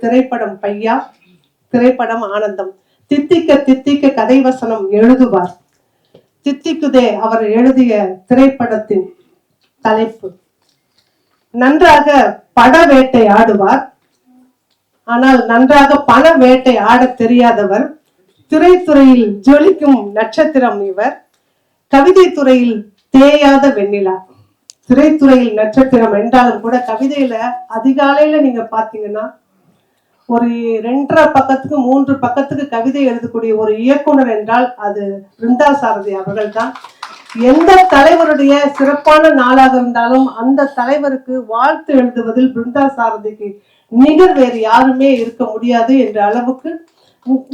திரைப்படம் பையா? திரைப்படம் ஆனந்தம். தித்திக்க தித்திக்க கதை வசனம் எழுதுவார். தித்திக்குதே அவர் எழுதிய திரைப்படத்தின் தலைப்பு. நன்றாக பட வேட்டை ஆடுவார். ஆனால் நன்றாக பண வேட்டை ஆட தெரியாதவர். திரைத்துறையில் ஜொலிக்கும் நட்சத்திரம் இவர். கவிதை துறையில் தேயாத வெண்ணிலா. திரைத்துறையில் நட்சத்திரம் என்றாலும் கூட கவிதையில அதிகாலையில நீங்க பாத்தீங்கன்னா ஒரு ரெண்டரை பக்கத்துக்கு மூன்று பக்கத்துக்கு கவிதை எழுதக்கூடிய ஒரு இயக்குனர் என்றால் அது பிருந்தா சாரதி அவர்கள்தான். எந்த தலைவருடைய சிறப்பான நாளாக இருந்தாலும் அந்த தலைவருக்கு வாழ்த்து எழுதுவதில் பிருந்தா சாரதிக்கு நிகர் வேறு யாருமே இருக்க முடியாது என்ற அளவுக்கு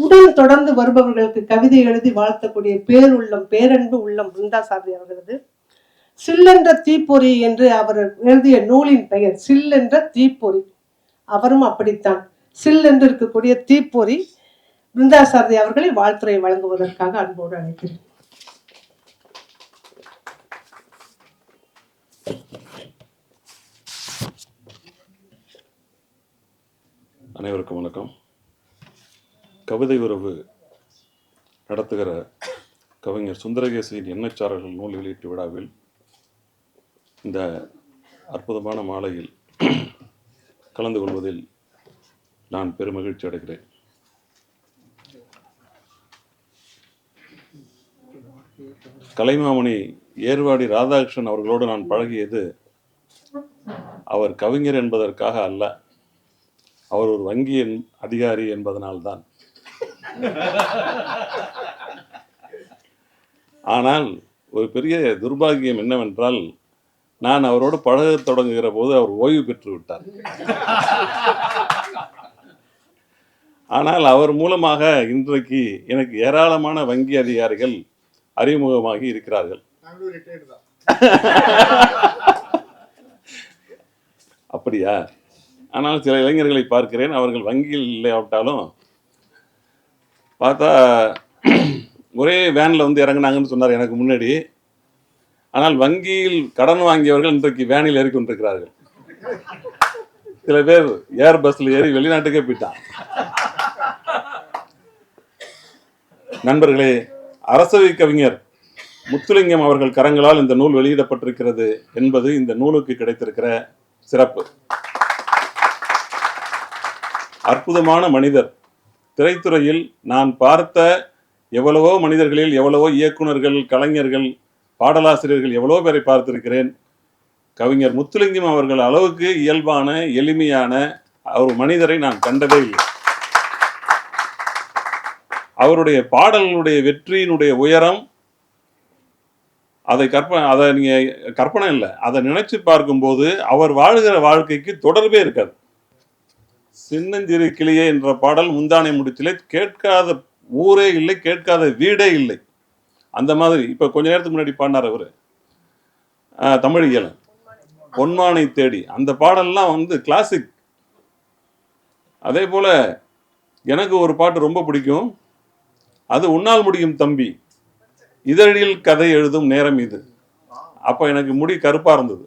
உடல் தொடர்ந்து வருபவர்களுக்கு கவிதை எழுதி வாழ்த்தக்கூடிய பேருள்ளம் பேரன்பு உள்ளம் பிருந்தா சாரதி அவர்களது. சில்லென்ற தீப்பொறி என்று அவர் எழுதிய நூலின் பெயர் சில்லென்ற தீப்பொறி. அவரும் அப்படித்தான். சில் என்று இருக்கக்கூடிய தீப்பொறி பிருந்தா சாரதி அவர்களை வாழ்த்துறை வழங்குவதற்காக அன்போடு அழைக்கிறேன். அனைவருக்கும் வணக்கம். கவிதை உறவு நடத்துகிற கவிஞர் சுந்தரகேசியின் எண்ணச்சாரர்கள் நூல் வெளியீட்டு விழாவில் இந்த அற்புதமான மாலையில் கலந்து கொள்வதில் நான் பெருமகிழ்ச்சி அடைகிறேன். கலைமாமணி ஏர்வாடி ராதாகிருஷ்ணன் அவர்களோடு நான் பழகியது அவர் கவிஞர் என்பதற்காக அல்ல அவர் ஒரு வங்கியின் அதிகாரி என்பதனால்தான். ஆனால் ஒரு பெரிய துர்பாகியம் என்னவென்றால் நான் அவரோடு பழகத் தொடங்குகிற போது அவர் ஓய்வு பெற்று விட்டார். ஆனால் அவர் மூலமாக இன்றைக்கு எனக்கு ஏராளமான வங்கி அதிகாரிகள் அறிமுகமாகி இருக்கிறார்கள். அப்படியா? ஆனால் சில இளைஞர்களை பார்க்கிறேன். அவர்கள் வங்கியில் இல்லையாவிட்டாலும் பார்த்தா ஒரே வேனில் வந்து இறங்குனாங்கன்னு சொன்னார் எனக்கு முன்னாடி. ஆனால் வங்கியில் கடன் வாங்கியவர்கள் இன்றைக்கு வேனில் ஏறி கொண்டிருக்கிறார்கள். சில பேர் ஏர் பஸ்ல ஏறி வெளிநாட்டுக்கே போயிட்டான். நண்பர்களே அரசவை கவிஞர் முத்துலிங்கம் அவர்கள் கரங்களால் இந்த நூல் வெளியிடப்பட்டிருக்கிறது என்பது இந்த நூலுக்கு கிடைத்திருக்கிற சிறப்பு. அற்புதமான மனிதர். திரைத்துறையில் நான் பார்த்த எவ்வளவோ மனிதர்களில் எவ்வளவோ இயக்குனர்கள் கலைஞர்கள் பாடலாசிரியர்கள் எவ்வளவோ பேரை பார்த்திருக்கிறேன். கவிஞர் முத்துலிங்கம் அவர்கள் அளவுக்கு இயல்பான எளிமையான ஒரு மனிதரை நான் கண்டதே இல்லை. அவருடைய பாடல்களுடைய வெற்றியினுடைய உயரம் அதை கற்பனை அதை நீங்கள் கற்பனை இல்லை அதை நினைச்சு பார்க்கும்போது அவர் வாழ்கிற வாழ்க்கைக்கு தொடர்பே இருக்காது. சின்னஞ்சிறு கிளியே என்ற பாடல் முந்தானை முடிச்சிலே கேட்காத ஊரே இல்லை கேட்காத வீடே இல்லை. அந்த மாதிரி இப்போ கொஞ்ச நேரத்துக்கு முன்னாடி பாடினார் அவர். தமிழ் இயலன் பொன்மானை தேடி. அந்த பாடல்லாம் வந்து கிளாசிக் அதே போல் எனக்கு ஒரு பாட்டு ரொம்ப பிடிக்கும். அது உன்னால் முடியும் தம்பி. இதழில் கதை எழுதும் நேரம் இது. அப்ப எனக்கு முடி கருப்பா இருந்தது.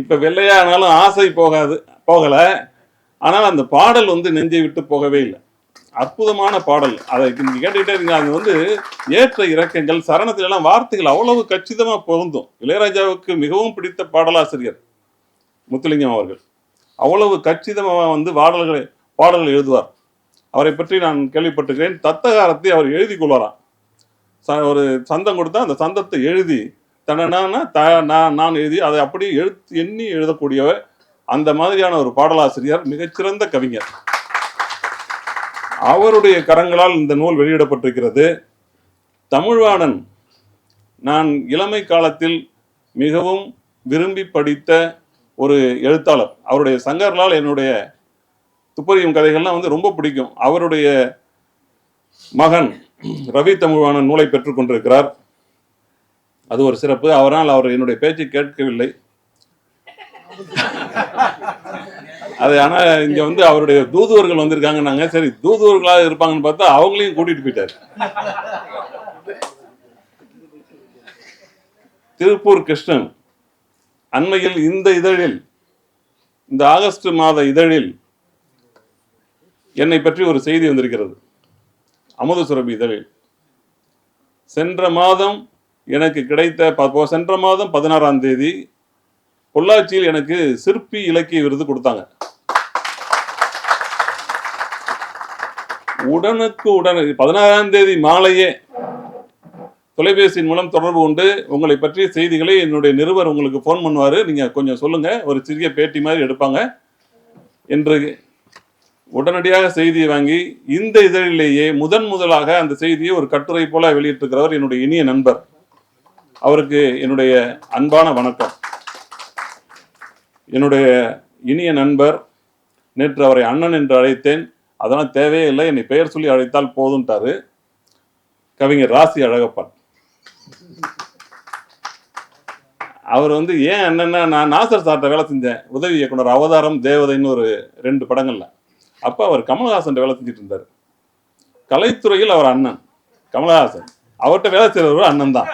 இப்ப வெள்ளையானாலும் ஆசை போகாது போகல. ஆனால் அந்த பாடல் வந்து நெஞ்சை விட்டு போகவே இல்லை. அற்புதமான பாடல். அதை நீங்கள் கேட்டுக்கிட்டே இருங்க. அது வந்து ஏற்ற இறக்கங்கள் சரணத்துல எல்லாம் வார்த்தைகள் அவ்வளவு கச்சிதமா பொருந்தும். இளையராஜாவுக்கு மிகவும் பிடித்த பாடலாசிரியர் முத்துலிங்கம் அவர்கள். அவ்வளவு கச்சிதமாக வந்து பாடல்களை பாடல்கள் எழுதுவார். அவரை பற்றி நான் கேள்விப்பட்டிருக்கிறேன். தத்தகாரத்தை அவர் எழுதி கொள்வாராம். ச- ஒரு சந்தம் கொடுத்தா அந்த சந்தத்தை எழுதி தனனா த நான் நான் எழுதி அதை அப்படியே எழுத்து எண்ணி எழுதக்கூடியவர் அந்த மாதிரியான ஒரு பாடலாசிரியர் மிகச்சிறந்த கவிஞர். அவருடைய கரங்களால் இந்த நூல் வெளியிடப்பட்டிருக்கிறது. தமிழ்வாணன் நான் இளமை காலத்தில் மிகவும் விரும்பி படித்த ஒரு எழுத்தாளர். அவருடைய சங்கர்லால் என்னுடைய துப்பறியும் கதைகள்லாம் வந்து ரொம்ப பிடிக்கும். அவருடைய மகன் ரவி தமிழ்வான நூலை பெற்றுக்கொண்டிருக்கிறார் அது ஒரு சிறப்பு. அவரால் அவர் என்னுடைய பேச்சை கேட்கவில்லை. அது ஆனால் இங்கே வந்து அவருடைய தூதுவர்கள் வந்திருக்காங்கன்னாங்க சரி தூதுவர்களாக இருப்பாங்கன்னு பார்த்தா அவங்களையும் கூட்டிட்டு போயிட்டார். திருப்பூர் கிருஷ்ணன் அண்மையில் இந்த இதழில் இந்த ஆகஸ்ட் மாத இதழில் என்னை பற்றி ஒரு செய்தி வந்திருக்கிறது. அமுத சுரபி இதழில். சென்ற மாதம் எனக்கு கிடைத்த ப- சென்ற மாதம் பதினாறாம் தேதி பொள்ளாச்சியில் எனக்கு சிற்பி இலக்கிய விருது கொடுத்தாங்க. உடனுக்கு உடன் பதினாறாம் தேதி மாலையே தொலைபேசியின் மூலம் தொடர்பு கொண்டு உங்களை பற்றிய செய்திகளை என்னுடைய நிருபர் உங்களுக்கு ஃபோன் பண்ணுவார். நீங்கள் கொஞ்சம் சொல்லுங்கள் ஒரு சிறிய பேட்டி மாதிரி எடுப்பாங்க. என்று உடனடியாக செய்தியை வாங்கி இந்த இதழிலேயே முதன் முதலாக அந்த செய்தியை ஒரு கட்டுரை போல வெளியிட்டிருக்கிறவர் என்னுடைய இனிய நண்பர். அவருக்கு என்னுடைய அன்பான வணக்கம். என்னுடைய இனிய நண்பர் நேற்று அவரை அண்ணன் என்று அழைத்தேன். அதெல்லாம் தேவையே இல்லை என்னை பெயர் சொல்லி அழைத்தால் போதும்ட்டாரு. கவிஞர் ராசி அழகப்பன். அவர் வந்து ஏன் என்னென்ன நான் நாசர் சார்ட்ட வேலை செஞ்சேன். உதவி இயக்குனர் அவதாரம் தேவதைன்னு ஒரு ரெண்டு படங்கள்ல. அப்போ அவர் கமல்ஹாசன் வேலை செஞ்சுட்டு இருந்தார். கலைத்துறையில் அவர் அண்ணன். கமல்ஹாசன். அவர்கிட்ட வேலை செய்கிறவர் அண்ணன் தான்.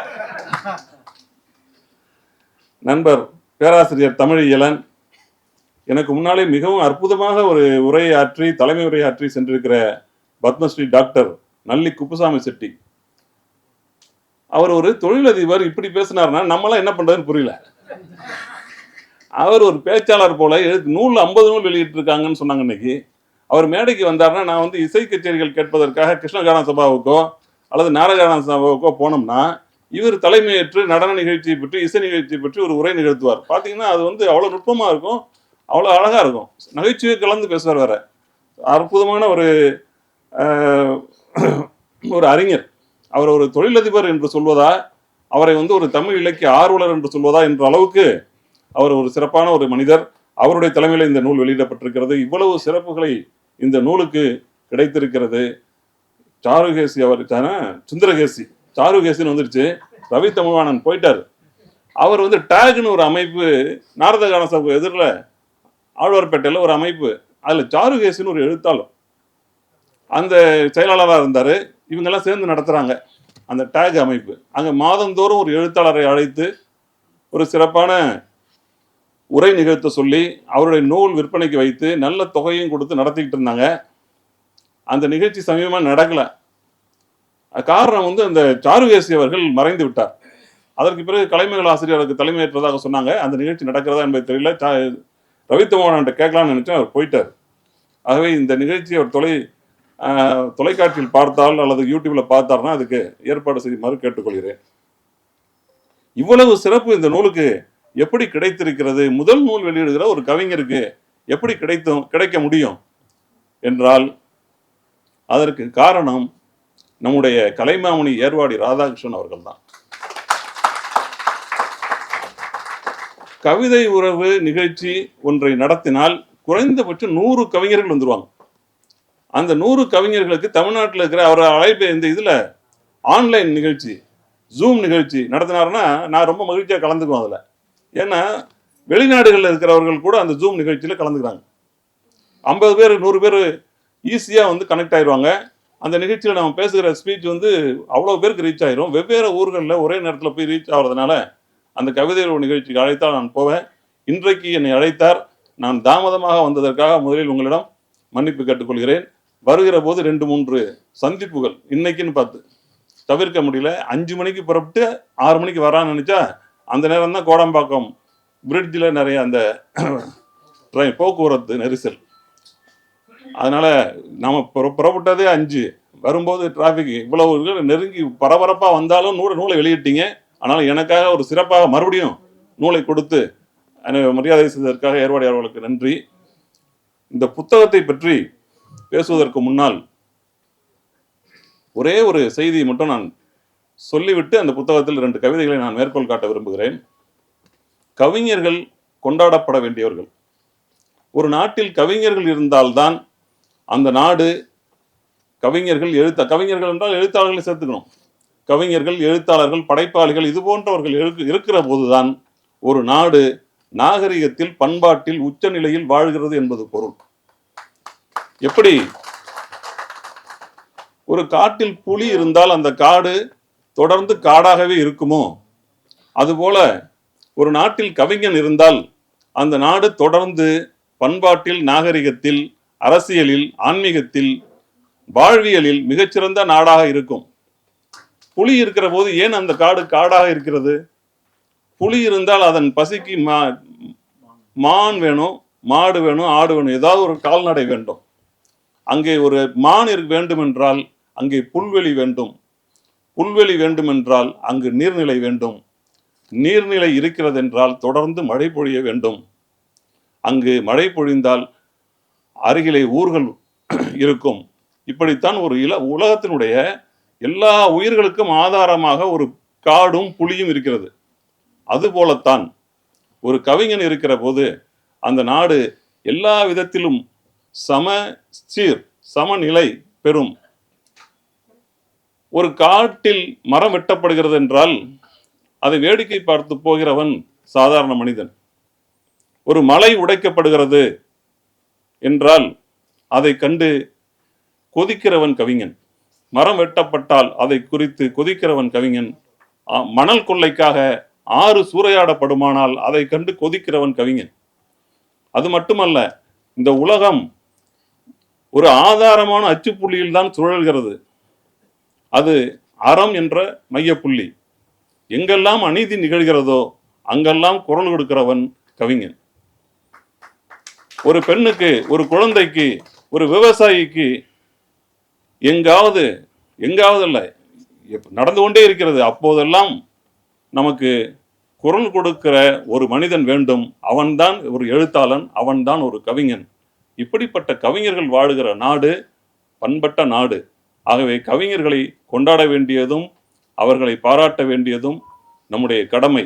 நண்பர் பேராசிரியர் தமிழியலன் எனக்கு முன்னாலே மிகவும் அற்புதமாக ஒரு உரையாற்றி தலைமை உரையாற்றி சென்றிருக்கிற பத்மஸ்ரீ டாக்டர் நல்லி குப்புசாமி செட்டி. அவர் ஒரு தொழிலதிபர் இப்படி பேசினார்னா நம்மளாம் என்ன பண்ணுறதுன்னு புரியல. அவர் ஒரு பேச்சாளர் போல எழுத்து நூல் ஐம்பது நூல் வெளியிட்டிருக்காங்கன்னு சொன்னாங்க இன்னைக்கு. அவர் மேடைக்கு வந்தார்னா நான் வந்து இசை கச்சேரிகள் கேட்பதற்காக கிருஷ்ணகாரண சபாவுக்கோ அல்லது நாரகாரண சபாவுக்கோ போனோம்னா இவர் தலைமையேற்று நடன நிகழ்ச்சியை பற்றி இசை நிகழ்ச்சியை பற்றி ஒரு உரை நிகழ்த்துவார். பார்த்தீங்கன்னா அது வந்து அவ்வளோ நுட்பமாக இருக்கும் அவ்வளோ அழகாக இருக்கும். நகைச்சுவை கலந்து பேசுவார் வேற. அற்புதமான ஒரு ஒரு அறிஞர். அவர் ஒரு தொழிலதிபர் என்று சொல்வதா அவரை வந்து ஒரு தமிழ் இலக்கிய ஆர்வலர் என்று சொல்வதா என்ற அளவுக்கு அவர் ஒரு சிறப்பான ஒரு மனிதர். அவருடைய தலைமையில் இந்த நூல் வெளியிடப்பட்டிருக்கிறது. இவ்வளவு சிறப்புகளை இந்த நூலுக்கு கிடைத்திருக்கிறது சாருகேசி அவர் சுந்தரகேசி. சாருகேசின்னு வந்துருச்சு. ரவி தமிழ்வாணன் போயிட்டார். அவர் வந்து டேக்னு ஒரு அமைப்பு நாரதகான சபை எதிரில் ஆழ்வார்பேட்டையில் ஒரு அமைப்பு. அதில் சாருகேசின்னு ஒரு எழுத்தாளர். அந்த செயலாளராக இருந்தார். இவங்கெல்லாம் சேர்ந்து நடத்துகிறாங்க அந்த டேக் அமைப்பு. அங்கே மாதந்தோறும் ஒரு எழுத்தாளரை அழைத்து ஒரு சிறப்பான உரை நிகழ்த்த சொல்லி அவருடைய நூல் விற்பனைக்கு வைத்து நல்ல தொகையும் கொடுத்து நடத்திக்கிட்டு இருந்தாங்க. அந்த நிகழ்ச்சி சமீபமாக நடக்கலை. காரணம் வந்து அந்த சாருகேசி அவர்கள் மறைந்து விட்டார். அதற்கு பிறகு கலைமகள் ஆசிரியருக்கு தலைமையேற்றதாக சொன்னாங்க. அந்த நிகழ்ச்சி நடக்கிறதா என்பது தெரியல. சா- கேட்கலாம்னு நினச்சேன் அவர் போயிட்டார். ஆகவே இந்த நிகழ்ச்சி அவர் தொலை தொலைக்காட்சியில் பார்த்தால் அல்லது யூடியூப்ல பார்த்தார்னா அதுக்கு ஏற்பாடு செய்யுமாறு கேட்டுக்கொள்கிறேன். இவ்வளவு சிறப்பு இந்த நூலுக்கு எப்படி கிடைத்திருக்கிறது? முதல் நூல் வெளியிடுகிற ஒரு கவிஞருக்கு எப்படி கிடைத்தும் கிடைக்க முடியும் என்றால் அதற்கு காரணம் நம்முடைய கலைமாமணி ஏர்வாடி ராதாகிருஷ்ணன் அவர்கள் தான் கவிதை உறவு நிகழ்ச்சி ஒன்றை நடத்தினால் குறைந்தபட்சம் நூறு கவிஞர்கள் வந்துருவாங்க. அந்த நூறு கவிஞர்களுக்கு தமிழ்நாட்டில் இருக்கிற அவர் அழைப்பு இந்த இதில் ஆன்லைன் நிகழ்ச்சி ஜூம் நிகழ்ச்சி நடத்தினாருன்னா நான் ரொம்ப மகிழ்ச்சியாக கலந்துக்குவேன் அதில். ஏன்னா வெளிநாடுகளில் இருக்கிறவர்கள் கூட அந்த ஜூம் நிகழ்ச்சியில் கலந்துக்கிறாங்க. ஐம்பது பேர் நூறு பேர் ஈஸியாக வந்து கனெக்ட் ஆயிடுவாங்க அந்த நிகழ்ச்சியில் நம்ம பேசுகிற ஸ்பீச் வந்து அவ்வளோ பேருக்கு ரீச் ஆயிரும். வெவ்வேறு ஊர்களில் ஒரே நேரத்தில் போய் ரீச் ஆகிறதுனால அந்த கவிதை நிகழ்ச்சிக்கு அழைத்தால் நான் போவேன். இன்றைக்கு என்னை அழைத்தார். நான் தாமதமாக வந்ததற்காக முதலில் உங்களிடம் மன்னிப்பு கேட்டுக்கொள்கிறேன். வருகிற போது ரெண்டு மூன்று சந்திப்புகள். இன்னைக்குன்னு பார்த்து தவிர்க்க முடியல. அஞ்சு மணிக்கு புறப்பட்டு ஆறு மணிக்கு வரான்னு நினச்சா அந்த நேரம் தான் கோடம்பாக்கம் பிரிட்ஜில் நிறைய அந்த ட்ரெயின் போக்குவரத்து நெரிசல். அதனால் நம்ம புற- புறப்பட்டதே அஞ்சு. வரும்போது டிராஃபிக் இவ்வளவு நெருங்கி பரபரப்பாக வந்தாலும் நூலை நூலை வெளியிட்டீங்க. ஆனால் எனக்காக ஒரு சிறப்பாக மறுபடியும் நூலை கொடுத்து எனக்கு மரியாதை செய்ததற்காக ஏற்பாடு நன்றி. இந்த புத்தகத்தை பற்றி பேசுவதற்கு முன்னால் ஒரே ஒரு செய்தியை மட்டும் நான் சொல்லிவிட்டு அந்த புத்தகத்தில் ரெண்டு கவிதைகளை நான் மேற்கோள் காட்ட விரும்புகிறேன். கவிஞர்கள் கொண்டாடப்பட வேண்டியவர்கள். ஒரு நாட்டில் கவிஞர்கள் இருந்தால்தான் அந்த நாடு கவிஞர்கள் எழுத்த கவிஞர்கள் என்றால் எழுத்தாளர்களை சேர்த்துக்கணும். கவிஞர்கள் எழுத்தாளர்கள் படைப்பாளிகள் இது போன்றவர்கள் இருக்கு- இருக்கிற போதுதான் ஒரு நாடு நாகரிகத்தில் பண்பாட்டில் உச்சநிலையில் வாழ்கிறது என்பது பொருள். எப்படி? ஒரு காட்டில் புலி இருந்தால் அந்த காடு தொடர்ந்து காடாகவே இருக்குமோ? அதுபோல ஒரு நாட்டில் கவிஞன் இருந்தால் அந்த நாடு தொடர்ந்து பண்பாட்டில் நாகரிகத்தில் அரசியலில் ஆன்மீகத்தில் வாழ்வியலில் மிகச்சிறந்த நாடாக இருக்கும். புலி இருக்கிற போது ஏன் அந்த காடு காடாக இருக்கிறது? புலி இருந்தால் அதன் பசிக்கு மா மான் வேணும் மாடு வேணும் ஆடு வேணும் ஏதாவது ஒரு கால்நடை வேண்டும். அங்கே ஒரு மான் இருக்க வேண்டுமென்றால் அங்கே புல்வெளி வேண்டும். புல்வெளி வேண்டுமென்றால் அங்கு நீர்நிலை வேண்டும். நீர்நிலை இருக்கிறதென்றால் தொடர்ந்து மழை பொழிய வேண்டும். அங்கு மழை பொழிந்தால் அருகிலே ஊர்கள் இருக்கும். இப்படித்தான் ஒரு இல உலகத்தினுடைய எல்லா உயிர்களுக்கும் ஆதாரமாக ஒரு காடும் புலியும் இருக்கிறது. அதுபோலத்தான் ஒரு கவிஞன் இருக்கிற போது அந்த நாடு எல்லா விதத்திலும் சம சீர் சமநிலை பெறும். ஒரு காட்டில் மரம் வெட்டப்படுகிறது என்றால் அதை வேடிக்கை பார்த்து போகிறவன் சாதாரண மனிதன். ஒரு மலை உடைக்கப்படுகிறது என்றால் அதை கண்டு கொதிக்கிறவன் கவிஞன். மரம் வெட்டப்பட்டால் அதை குறித்து கொதிக்கிறவன் கவிஞன். மணல் கொள்ளைக்காக ஆறு சூறையாடப்படுமானால் அதை கண்டு கொதிக்கிறவன் கவிஞன். அது மட்டுமல்ல இந்த உலகம் ஒரு ஆதாரமான அச்சுப்புள்ளியில் தான் சுழல்கிறது. அது அறம் என்ற மையப்புள்ளி. எங்கெல்லாம் அநீதி நிகழ்கிறதோ அங்கெல்லாம் குரல் கொடுக்கிறவன் கவிஞன். ஒரு பெண்ணுக்கு ஒரு குழந்தைக்கு ஒரு விவசாயிக்கு எங்காவது எங்காவது இல்லை நடந்து கொண்டே இருக்கிறது. அப்போதெல்லாம் நமக்கு குரல் கொடுக்கிற ஒரு மனிதன் வேண்டும். அவன்தான் ஒரு எழுத்தாளன் அவன்தான் ஒரு கவிஞன். இப்படிப்பட்ட கவிஞர்கள் வாழுகிற நாடு பண்பட்ட நாடு. ஆகவே கவிஞர்களை கொண்டாட வேண்டியதும் அவர்களை பாராட்ட வேண்டியதும் நம்முடைய கடமை.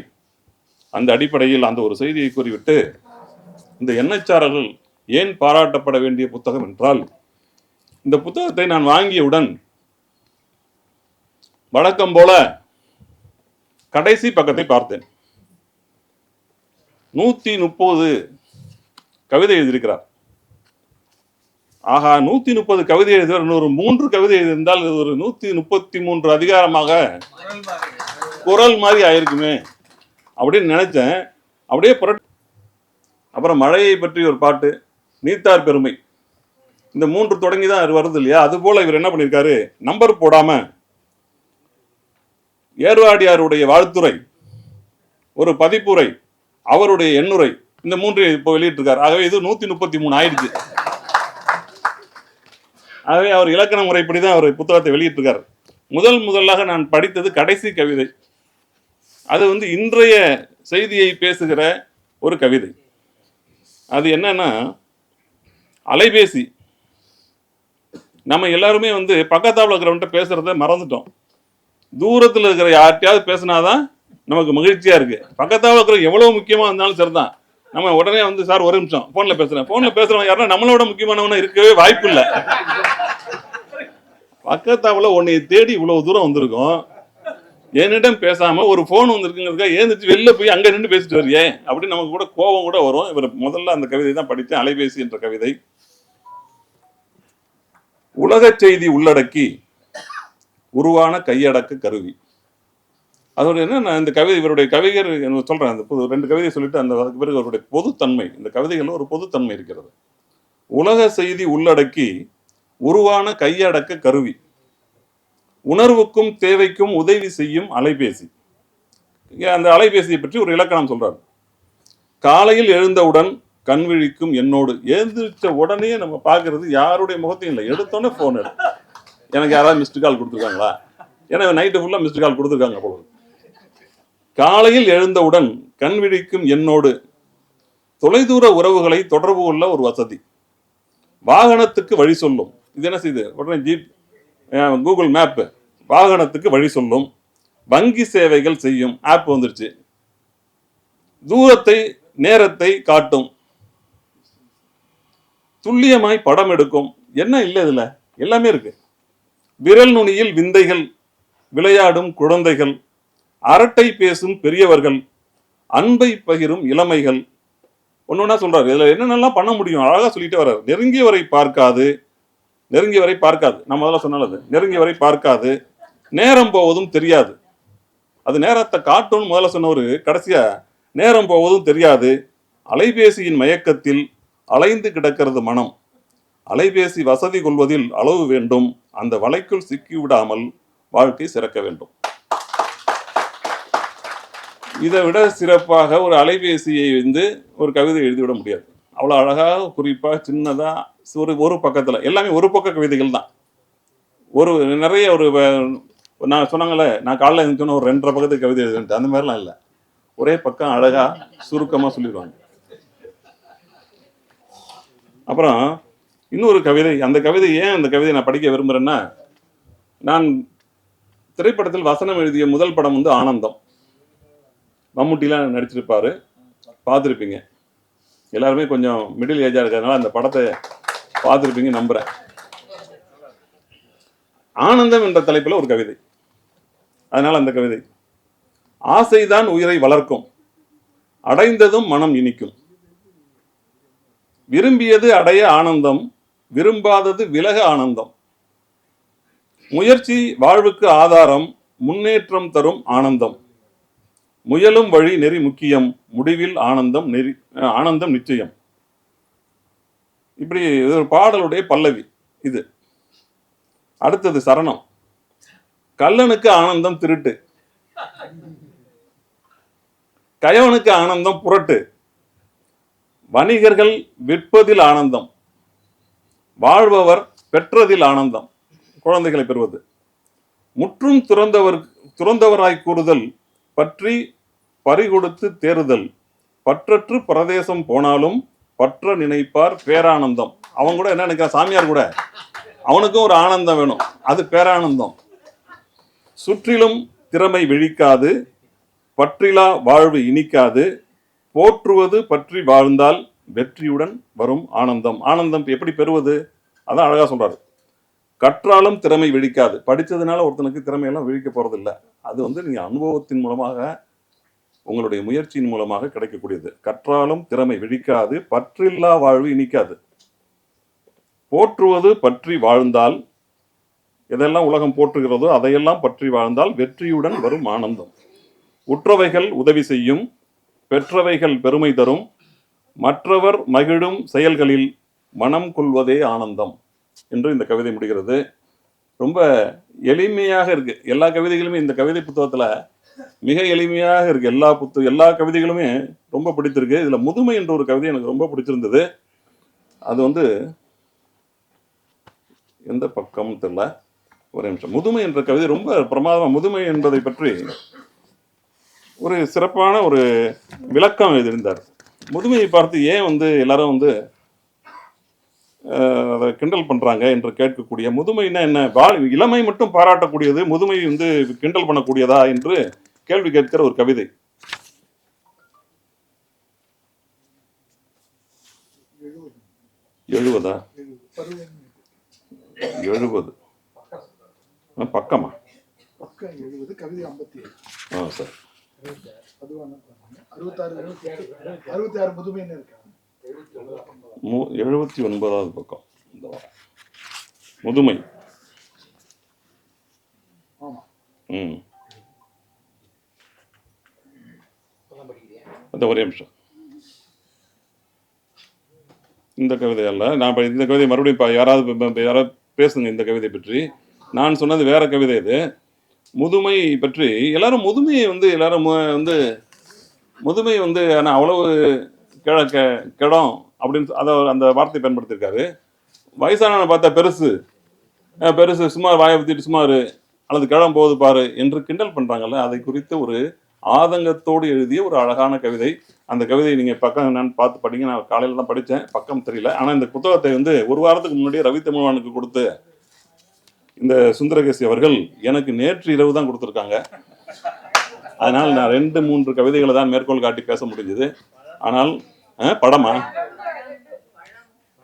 அந்த அடிப்படையில் அந்த ஒரு செய்தியை கூறிவிட்டு இந்த எண்ணச்சாரர்கள் ஏன் பாராட்டப்பட வேண்டிய புத்தகம் என்றால் இந்த புத்தகத்தை நான் வாங்கியவுடன் வழக்கம் போல கடைசி பக்கத்தை பார்த்தேன். நூற்றி முப்பது கவிதை எழுதியிருக்கிறார். ஆகா நூத்தி முப்பது கவிதை எழுதியவர் இன்னொரு மூன்று கவிதை எழுதியிருந்தால் இது ஒரு நூத்தி முப்பத்தி மூன்று அதிகாரமாக குரல் மாதிரி ஆயிருக்குமே அப்படின்னு நினைச்சேன். அப்படியே புரட் அப்புறம் மழையை பற்றி ஒரு பாட்டு நீத்தார் பெருமை. இந்த மூன்று தொடங்கி தான் இது வருது இல்லையா? அது போல இவர் என்ன பண்ணியிருக்காரு? நம்பர் போடாம ஏர்வாடியாருடைய வாழ்த்துரை ஒரு பதிப்புரை அவருடைய எண்ணுரை இந்த மூன்று இப்போ வெளியிட்டிருக்காரு. ஆகவே இது நூத்தி முப்பத்தி மூணு ஆயிடுச்சு. ஆகவே அவர் இலக்கண முறைப்படி தான் அவர் புத்தகத்தை வெளியிட்டிருக்கார். முதல் முதலாக நான் படித்தது கடைசி கவிதை. அது வந்து இன்றைய செய்தியை பேசுகிற ஒரு கவிதை. அது என்னன்னா அலைபேசி. நம்ம எல்லாருமே வந்து பக்கத்தாவில் இருக்கிறவன்ட்ட பேசுறத மறந்துட்டோம். தூரத்தில் இருக்கிற யார்கிட்டயாவது பேசினாதான் நமக்கு மகிழ்ச்சியாக இருக்குது பக்கத்தாவில் இருக்கிற எவ்வளோ முக்கியமாக இருந்தாலும் சரிதான். நம்ம உடனே வந்து சார் ஒரு நிமிஷம் போன்ல பேசுறேன். போன்ல பேசுறவன் யாருன்னா நம்மளோட முக்கியமானவன இருக்கவே வாய்ப்பு இல்லை. பக்கத்தாவில் உன்னை தேடி இவ்வளவு தூரம் வந்திருக்கோம். என்னிடம் பேசாம ஒரு போன் வந்திருக்குங்கிறதுக்கா ஏந்திரிச்சு வெளில போய் அங்க நின்று பேசிட்டு வரியே அப்படின்னு நமக்கு கூட கோபம் கூட வரும். இவர் முதல்ல அந்த கவிதை தான் படித்தேன் அலைபேசி என்ற கவிதை. உலக செய்தி உள்ளடக்கி உருவான கையடக்க கருவி. அதோட என்ன இந்த கவிதை இவருடைய கவிஞர் என்ன சொல்கிறேன் அந்த புது ரெண்டு கவிதையை சொல்லிட்டு அந்த அதுக்கு பிறகு அவருடைய பொதுத்தன்மை இந்த கவிதைகளில் ஒரு பொதுத்தன்மை இருக்கிறது. உலக செய்தி உள்ளடக்கி உருவான கையடக்க கருவி. உணர்வுக்கும் தேவைக்கும் உதவி செய்யும் அலைபேசி. இங்க அந்த அலைபேசியை பற்றி ஒரு இலக்கணம் சொல்கிறார் காலையில் எழுந்தவுடன் கண் விழிக்கும் என்னோடு. எழுந்திரிச்ச உடனே நம்ம பார்க்கறது யாருடைய முகத்தையும் இல்லை. எடுத்தோடனே ஃபோன் எடு. எனக்கு யாராவது மிஸ்டு கால் கொடுத்துருக்காங்களா? ஏன்னா நைட்டு ஃபுல்லாக மிஸ்டு கால் கொடுத்துருக்காங்க பொழுது காலையில் எழுந்தவுடன் கண் விழிக்கும் என்னோடு தொலைதூர உறவுகளை தொடர்பு கொள்ள ஒரு வசதி. வாகனத்துக்கு வழி சொல்லும். இது என்ன செய்யுது உடனே ஜீப் கூகுள் மேப்பு வாகனத்துக்கு வழி சொல்லும். வங்கி சேவைகள் செய்யும். ஆப் வந்துருச்சு. தூரத்தை நேரத்தை காட்டும். துல்லியமாய் படம் எடுக்கும். என்ன இல்லை இதில்? எல்லாமே இருக்கு. விரல் நுனியில் விந்தைகள் விளையாடும் குழந்தைகள் அரட்டை பேசும் பெரியவர்கள் அன்பை பகிரும் இளமைகள். ஒன்னொன்னா சொல்றாரு. இதுல என்னென்னலாம் பண்ண முடியும்? அழகா சொல்லிட்டு வர்றாரு. நெருங்கியவரை பார்க்காது. நெருங்கியவரை பார்க்காது. நம்ம அதெல்லாம் சொன்னது நெருங்கியவரை பார்க்காது. நேரம் போவதும் தெரியாது. அது நேரத்தை காட்டும்னு முதல்ல சொன்னவர் கடைசியா நேரம் போவதும் தெரியாது. அலைபேசியின் மயக்கத்தில் அலைந்து கிடக்கிறது மனம். அலைபேசி வசதி கொள்வதில் அளவு வேண்டும். அந்த வலைக்குள் சிக்கிவிடாமல் வாழ்க்கை சிறக்க வேண்டும். இதை விட சிறப்பாக ஒரு அலைபேசியை வந்து ஒரு கவிதை எழுதிவிட முடியாது. அவ்வளோ அழகாக குறிப்பாக சின்னதாக ஒரு ஒரு பக்கத்தில் எல்லாமே ஒரு பக்க கவிதைகள் தான். ஒரு நிறைய ஒரு நான் சொன்னாங்களே நான் காலைல சொன்ன ஒரு ரெண்டரை பக்கத்து கவிதை எழுதுன்ட்டு அந்த மாதிரிலாம் இல்லை. ஒரே பக்கம் அழகாக சுருக்கமாக சொல்லிடுவாங்க. அப்புறம் இன்னொரு கவிதை அந்த கவிதை ஏன் அந்த கவிதையை நான் படிக்க விரும்புகிறேன்னா நான் திரைப்படத்தில் வசனம் எழுதிய முதல் படம் வந்து ஆனந்தம். மம்முட்டிலாம் நடிச்சிருப்பாரு. பார்த்துருப்பீங்க. எல்லாருமே கொஞ்சம் மிடில் ஏஜாக இருக்கிறதுனால அந்த படத்தை பார்த்துருப்பீங்க நம்புகிறேன் ஆனந்தம் என்ற தலைப்பில் ஒரு கவிதை. அதனால் அந்த கவிதை. ஆசைதான் உயிரை வளர்க்கும். அடைந்ததும் மனம் இனிக்கும். விரும்பியது அடைய ஆனந்தம் விரும்பாதது விலக ஆனந்தம். முயற்சி வாழ்வுக்கு ஆதாரம் முன்னேற்றம் தரும் ஆனந்தம். முயலும் வழி நெறி முக்கியம் முடிவில் ஆனந்தம் நெறி ஆனந்தம் நிச்சயம். இப்படி இது ஒரு பாடலுடைய பல்லவி இது. அடுத்தது சரணம். கல்லனுக்கு ஆனந்தம் திருட்டு. கயவனுக்கு ஆனந்தம் புரட்டு. வணிகர்கள் விற்பதில் ஆனந்தம். வாழ்பவர் பெற்றதில் ஆனந்தம். குழந்தைகளை பெறுவது. முற்றும் துறந்தவர் துறந்தவராய் கூறுதல் பற்றி பறிகொடுத்து தேறுதல். பற்றற்று பிரதேசம் போனாலும் பற்ற நினைப்பார் பேரானந்தம். அவன் கூட என்ன நினைக்கிறான்? சாமியார் கூட. அவனுக்கும் ஒரு ஆனந்தம் வேணும். அது பேரானந்தம். சுற்றிலும் திறமை விழிக்காது பற்றிலா வாழ்வு இனிக்காது போற்றுவது பற்றி வாழ்ந்தால் வெற்றியுடன் வரும் ஆனந்தம். ஆனந்தம் எப்படி பெறுவது? அதான் அழகாக சொல்கிறார் கற்றாலும் திறமை விழிக்காது. படித்ததுனால ஒருத்தனுக்கு திறமையெல்லாம் விழிக்க போகிறதில்ல அது வந்து நீங்கள் அனுபவத்தின் மூலமாக உங்களுடைய முயற்சியின் மூலமாக கிடைக்கக்கூடியது. கற்றாலும் திறமை விழிக்காது பற்றில்லா வாழ்வு இனிக்காது. போற்றுவது பற்றி வாழ்ந்தால் எதெல்லாம் உலகம் போற்றுகிறதோ அதையெல்லாம் பற்றி வாழ்ந்தால் வெற்றியுடன் வரும் ஆனந்தம். உற்றவைகள் உதவி செய்யும் பெற்றவைகள் பெருமை தரும் மற்றவர் மகிழும் செயல்களில் மனம் கொள்வதே ஆனந்தம். என்று இந்த கவிதை முடிகிறது. ரொம்ப எளிமையாக இருக்குது எல்லா கவிதைகளுமே இந்த கவிதை புத்தகத்தில் மிக எளிமையாக இருக்குது எல்லா புத்த எல்லா கவிதைகளுமே ரொம்ப பிடித்திருக்கு. இதில் முதுமை என்ற ஒரு கவிதை எனக்கு ரொம்ப பிடிச்சிருந்தது அது வந்து எந்த பக்கம் தெரியல. ஒரு நிமிஷம். முதுமை என்ற கவிதை ரொம்ப பிரமாதமாக முதுமை என்பதை பற்றி ஒரு சிறப்பான ஒரு விளக்கம் எழுதியிருந்தார். முதுமையை பார்த்து ஏன் வந்து எல்லாரும் வந்து அதை கிண்டல் பண்றாங்க என்று கேட்கக்கூடிய முதுமைனா என்ன? வாழ் இளமை மட்டும் பாராட்டக்கூடியது முதுமை வந்து கிண்டல் பண்ணக்கூடியதா என்று கேள்வி கேட்கிற ஒரு கவிதை. எழுபதா எழுபது பக்கமா? ஆ சார். அறுபத்தாறு அறுபத்தி ஆறு முதுமைன்னு மு எழுபத்தி ஒன்பதாவது பக்கம். இந்த வாரம் முதுமை. ம். அந்த ஒரே நிமிஷம். இந்த கவிதை அல்ல. நான் இந்த கவிதை மறுபடியும் இப்போ யாராவது யாராவது பேசுங்க இந்த கவிதை பற்றி. நான் சொன்னது வேற கவிதை இது. முதுமை பற்றி எல்லாரும் முதுமையை வந்து எல்லாரும் வந்து முதுமை வந்து ஆனால் அவ்வளவு கிழ கெ- கெடம் அப்படின்னு அதை அந்த வார்த்தை பயன்படுத்தியிருக்காரு. வயசானவனை பார்த்தா பெருசு. பெருசு சும்மா வாயை ஊற்றிட்டு சுமார் அல்லது கிழம் போகுது பாரு என்று கிண்டல் பண்ணுறாங்கல்ல அதை குறித்த ஒரு ஆதங்கத்தோடு எழுதிய ஒரு அழகான கவிதை. அந்த கவிதையை நீங்கள் பக்கம் என்னன்னு பார்த்து படிங்க. நான் காலையில் தான் படித்தேன். பக்கம் தெரியல. ஆனால் இந்த புத்தகத்தை வந்து ஒரு வாரத்துக்கு முன்னாடியே ரவி தமிழ்வானுக்கு கொடுத்து இந்த சுந்தரகேசி அவர்கள் எனக்கு நேற்று இரவு தான் கொடுத்துருக்காங்க. அதனால் நான் ரெண்டு மூன்று கவிதைகளை தான் மேற்கோள் காட்டி பேச முடிஞ்சது. ஆனால் படமா?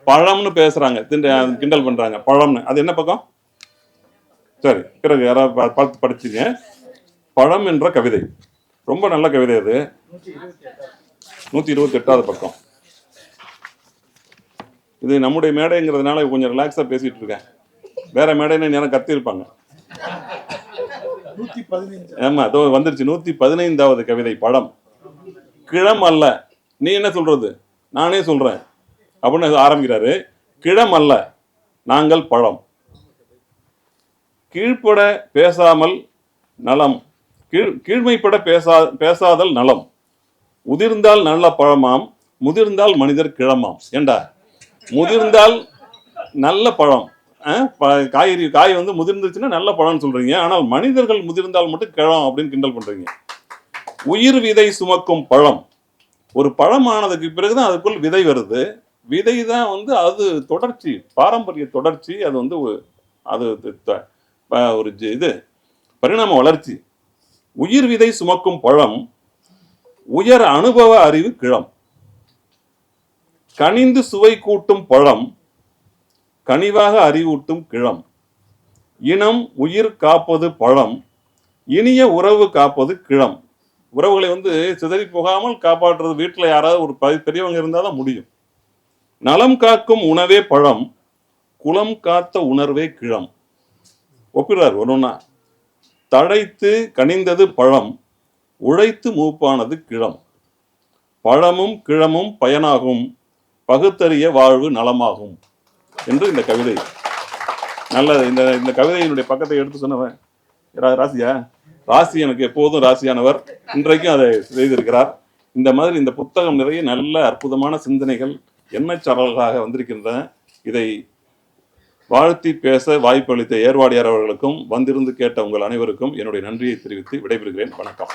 பழம்னு பேசுறாங்க. திண்ட கிண்டல் பண்றாங்க. பழம்னு. அது என்ன பக்கம்? சரி பிறகு யாராவது பார்த்து படிச்சுங்க. பழம் என்ற கவிதை. ரொம்ப நல்ல கவிதை அது. நூத்தி இருபத்தி எட்டாவது பக்கம். இது நம்முடைய மேடைங்கிறதுனால கொஞ்சம் ரிலாக்ஸா பேசிட்டு இருக்கேன். வேற மேடைன்னு நேரம் கத்திருப்பாங்க ஆமா அதோ வந்துருச்சு. நூத்தி பதினைந்தாவது கவிதை பழம். கிழம் அல்ல. நீ என்ன சொல்றது? நானே சொல்றேன். அப்படின்னு ஆரம்பிக்கிறாரு. கிழம் அல்ல நாங்கள் பழம். கீழ்ப்பட பேசாமல் நலம். கீழ் கீழ்மைப்பட பேசா பேசாதல் நலம். உதிர்ந்தால் நல்ல பழமாம் முதிர்ந்தால் மனிதர் கிழமாம். ஏண்டா? முதிர்ந்தால் நல்ல பழம். ப- காய்கறி காய் வந்து முதிர்ந்துச்சுன்னா நல்ல பழம்னு சொல்றீங்க. ஆனால் மனிதர்கள் முதிர்ந்தால் மட்டும் கிழம் அப்படின்னு கிண்டல் பண்றீங்க. உயிர் விதை சுமக்கும் பழம். ஒரு பழமானதுக்கு பிறகுதான் அதுக்குள் விதை வருது. விதை தான் வந்து அது தொடர்ச்சி பாரம்பரிய தொடர்ச்சி அது வந்து அது த- ஒரு ஜி- இது பரிணாம வளர்ச்சி. உயிர் விதை சுமக்கும் பழம் உயர் அனுபவ அறிவு கிழம். கனிந்து சுவை கூட்டும் பழம் கனிவாக அறிவூட்டும் கிழம். இனம் உயிர் காப்பது பழம் இனிய உறவு காப்பது கிழம். உறவுகளை வந்து சிதறி போகாமல் காப்பாற்றுறது வீட்டில் யாராவது ஒரு ப- பெரியவங்க இருந்தால் தான் முடியும். நலம் காக்கும் உணவே பழம் குளம் காத்த உணர்வே கிழம். ஒப்பிடுறார் ஒன்றுன்னா தழைத்து கனிந்தது பழம் உழைத்து மூப்பானது கிழம். பழமும் கிழமும் பயனாகும் பகுத்தறிய வாழ்வு நலமாகும் என்று இந்த கவிதை. நல்ல இந்த இந்த கவிதையினுடைய பக்கத்தை எடுத்து சொன்னவன் ராசியா? ராசி எனக்கு எப்போதும் ராசியானவர். இன்றைக்கும் அதை செய்திருக்கிறார். இந்த மாதிரி இந்த புத்தகம் நிறைய நல்ல அற்புதமான சிந்தனைகள் எண்ணச்சாரலாக வந்திருக்கின்றன இதை வாழ்த்தி பேச வாய்ப்பளித்த ஏர்வாடியார் அவர்களுக்கும் வந்திருந்து கேட்ட உங்கள் அனைவருக்கும் என்னுடைய நன்றியை தெரிவித்து விடைபெறுகிறேன். வணக்கம்.